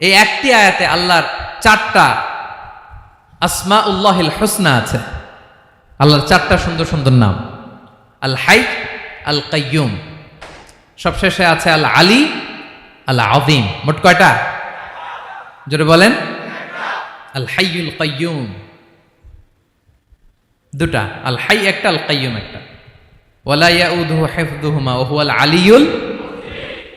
এই একটি আয়াতে আল্লাহর চারটা আসমা উল্লাহিল হোসনা আছে। আল্লাহর চারটা সুন্দর সুন্দর নাম। আল হাই, আল কাইয়ুম। সবশেষে আছে আল আলী, আল আদিম মোট কয়টা? জোরে বলেন। আল হাইয়ুল কাইয়ুম। দুটা। আল হাই একটা, আল কাইয়ুম একটা। ওয়ালা ইয়াউদুহু হিফযুহুমা ওহু হুয়াল আলিয়ুল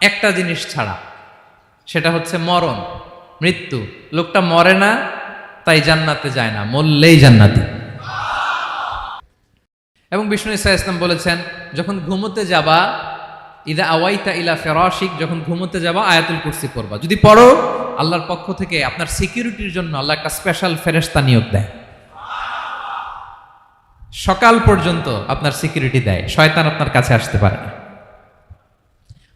একটা জিনিস ছাড়া। সেটা হচ্ছে মরণ। মৃত্যু। লোকটা মরে না, তাই জান্নাতে যায় না। মরলেই জান্নাতি। এবং বিষ্ণু ইসা ইসলাম বলেছেন, যখন ঘুমোতে যাবা, ইদা আওয়াইতা ইলা ফেরাশিক, যখন ঘুমোতে যাবা, আয়াতুল কুরসি পড়বা। যদি পড়ো, আল্লাহর পক্ষ থেকে আপনার সিকিউরিটির জন্য আল্লাহ একটা স্পেশাল ফেরেস্তা নিয়োগ দেয়। সকাল পর্যন্ত আপনার সিকিউরিটি দেয়। শয়তান আপনার কাছে আসতে পারে না।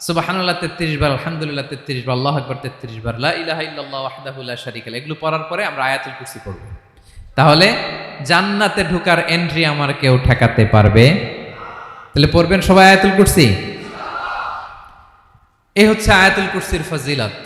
সুবাহানুল্লাহ তেত্রিশ বার, আলহামদুলিল্লাহ তেত্রিশ বার, আল্লাহ আকবর তেত্রিশ বার, লা ইলাহা ওয়াহদাহুল্লাহ শারিকাল এগুলো পড়ার পরে আমরা আয়াতুল কুরসি পড়ব। তাহলে জান্নাতে ঢোকার এন্ট্রি আমার কেউ ঠেকাতে পারবে? তাহলে পড়বেন সবাই আয়াতুল কুরসি? এই হচ্ছে আয়াতুল কুরসির ফজিলত।